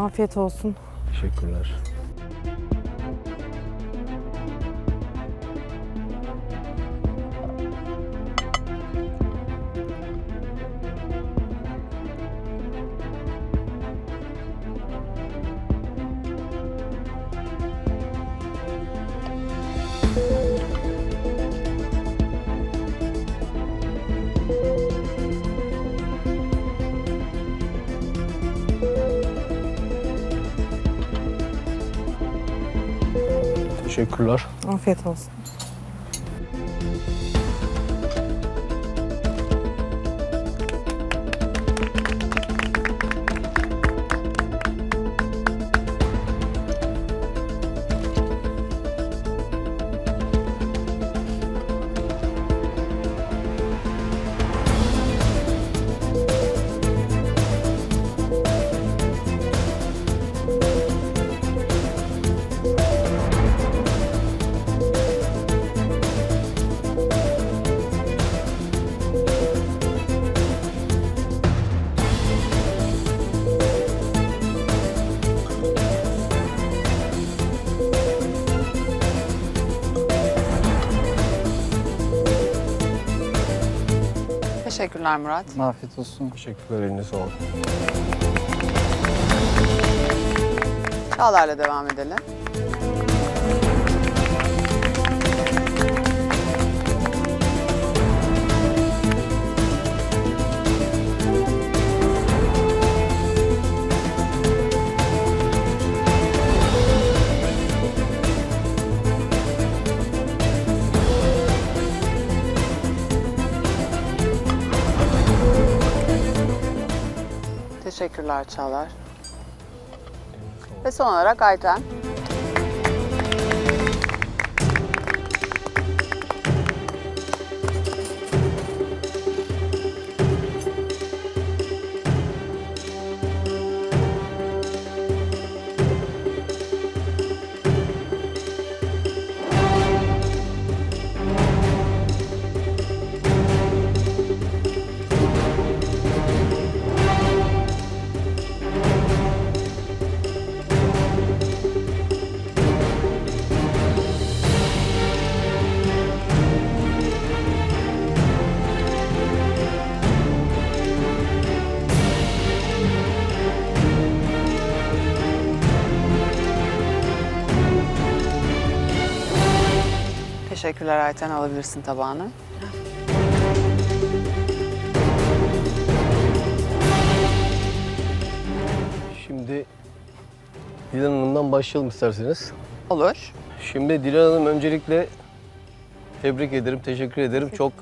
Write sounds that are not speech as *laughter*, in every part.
Afiyet olsun. Teşekkürler. Teşekkürler. Afiyet olsun. Teşekkürler Murat. Afiyet olsun. Teşekkürler eline sağlık. Çağlar'la devam edelim. Teşekkürler Çağlar. Ve son olarak Ayten. Teşekkürler Ayten. Alabilirsin tabağını. Şimdi Dilan Hanım'dan başlayalım isterseniz. Olur. Şimdi Dilan Hanım öncelikle tebrik ederim, teşekkür ederim. Çok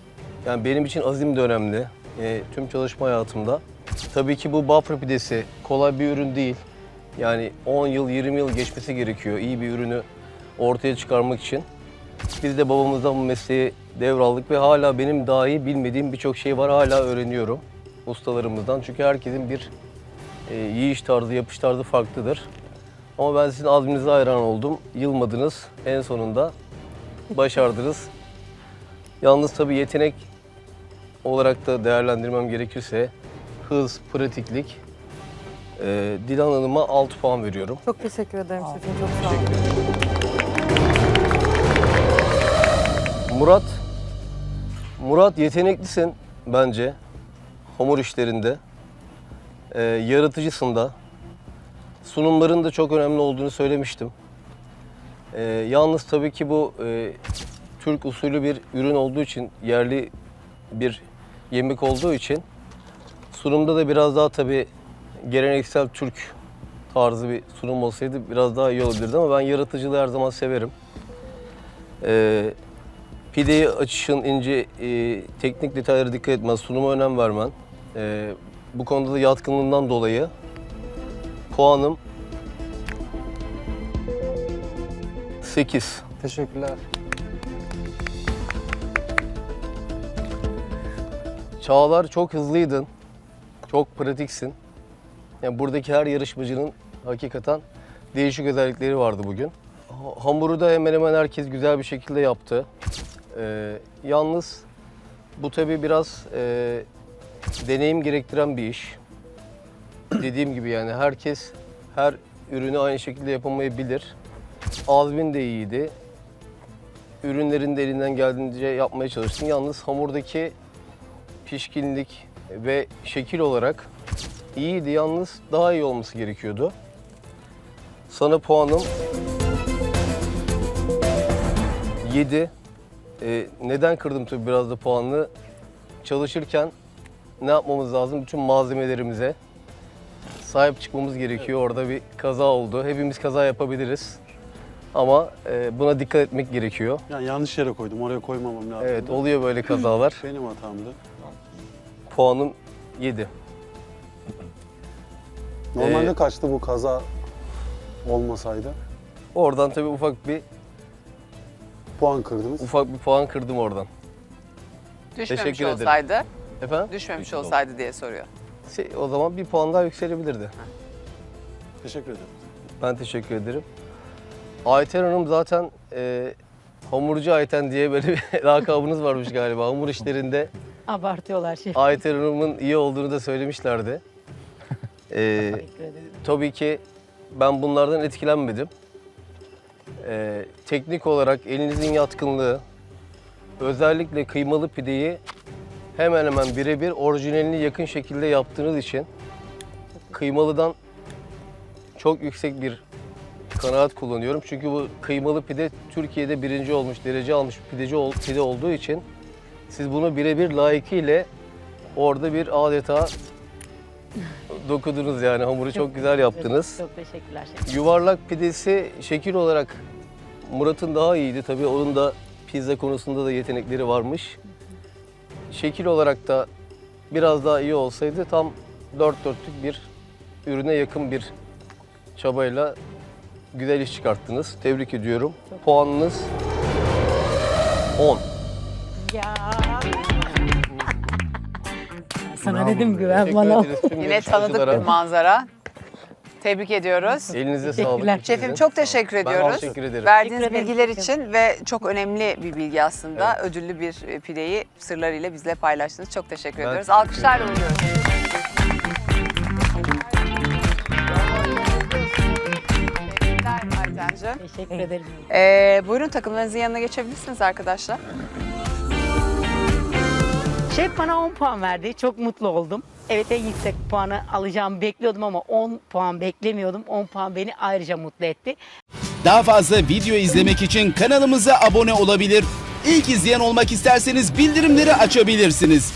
yani benim için azim de önemli. Ee, tüm çalışma hayatımda. Tabii ki bu Bafra pidesi kolay bir ürün değil. Yani 10 yıl, 20 yıl geçmesi gerekiyor iyi bir ürünü ortaya çıkarmak için. Biz de babamızdan bu mesleği devraldık ve hala benim dahi bilmediğim birçok şey var. Hala öğreniyorum ustalarımızdan. Çünkü herkesin bir e, yiyiş tarzı, yapış tarzı farklıdır. Ama ben sizin azminize hayran oldum. Yılmadınız. En sonunda başardınız. Yalnız tabii yetenek olarak da değerlendirmem gerekirse hız, pratiklik. E, Dilan Hanım'a 6 puan veriyorum. Çok teşekkür ederim şefim. Çok sağ olun. Murat, Murat yeteneklisin bence hamur işlerinde. Ee, yaratıcısın da. Sunumların da çok önemli olduğunu söylemiştim. Ee, yalnız tabii ki bu e, Türk usulü bir ürün olduğu için, yerli bir yemek olduğu için sunumda da biraz daha tabii geleneksel Türk tarzı bir sunum olsaydı biraz daha iyi olabilirdi ama ben yaratıcılığı her zaman severim. Ee, Pideyi açışın ince e, teknik detaylara dikkat etmen, sunuma önem vermen. E, bu konuda da yatkınlığından dolayı puanım 8. Teşekkürler. Çağlar çok hızlıydın. Çok pratiksin. Yani buradaki her yarışmacının hakikaten değişik özellikleri vardı bugün. Ha- Hamuru da hemen hemen herkes güzel bir şekilde yaptı. Ee, yalnız bu tabii biraz e, deneyim gerektiren bir iş. Dediğim gibi yani herkes her ürünü aynı şekilde yapamayabilir. Azmin de iyiydi. Ürünlerin de elinden geldiğince yapmaya çalıştım. Yalnız hamurdaki pişkinlik ve şekil olarak iyiydi. Yalnız daha iyi olması gerekiyordu. Sana puanım 7. Ee, neden kırdım tabii biraz da puanını? Çalışırken ne yapmamız lazım? Bütün malzemelerimize sahip çıkmamız gerekiyor. Orada bir kaza oldu. Hepimiz kaza yapabiliriz. Ama e, buna dikkat etmek gerekiyor. Yani yanlış yere koydum. Oraya koymamam lazım. Evet oluyor böyle kazalar. *clears throat* Benim hatamdı. Puanım 7. Normalde Ee, kaçtı bu kaza olmasaydı? Oradan tabii ufak bir Puan kırdınız. ufak bir puan kırdım oradan. Düşmemiş Teşekkür ederim. olsaydı, Efendim? düşmemiş olsaydı diye soruyor. Şey, O zaman bir puan daha yükselebilirdi. Teşekkür ederim. Ben teşekkür ederim. Ayten Hanım zaten e, hamurcu Ayten diye böyle bir *laughs* lakabınız varmış galiba. Hamur işlerinde Abartıyorlar şey. Ayten Hanım'ın iyi olduğunu da söylemişlerdi. *laughs* E, Teşekkür ederim. tabii ki ben bunlardan etkilenmedim. E, teknik olarak elinizin yatkınlığı, özellikle kıymalı pideyi hemen hemen birebir orijinaline yakın şekilde yaptığınız için kıymalıdan çok yüksek bir kanaat kullanıyorum. Çünkü bu kıymalı pide Türkiye'de birinci olmuş, derece almış pideci ol, pide olduğu için siz bunu birebir layıkıyla orada bir adeta dokudunuz yani hamuru çok, güzel yaptınız. Çok teşekkürler. Yuvarlak pidesi şekil olarak Murat'ın daha iyiydi. Tabii onun da pizza konusunda da yetenekleri varmış. Şekil olarak da biraz daha iyi olsaydı tam dört dörtlük bir ürüne yakın bir çabayla güzel iş çıkarttınız. Tebrik ediyorum. Puanınız 10. Ya. Sana dedim güven Teşekkür bana. ederiz tüm Yine tanıdık bir yarışmacılara. manzara. Tebrik ediyoruz. Elinize sağlık. Şefim çok teşekkür Ben ediyoruz. teşekkür ederim. Verdiğiniz Teşekkür ederim bilgiler için ve çok önemli bir bilgi aslında. Ödüllü bir e, pideyi sırlarıyla bizle paylaştınız. Çok teşekkür Ben ediyoruz. teşekkür Alkışlarla uğurluyoruz. Teşekkürler. Teşekkür ederim. Ee, buyurun takımlarınızın yanına geçebilirsiniz arkadaşlar. Şef bana 10 puan verdi. Çok mutlu oldum. Evet en yüksek puanı alacağımı bekliyordum ama 10 puan beklemiyordum. 10 puan beni ayrıca mutlu etti. Daha fazla video izlemek için kanalımıza abone olabilir. İlk izleyen olmak isterseniz bildirimleri açabilirsiniz.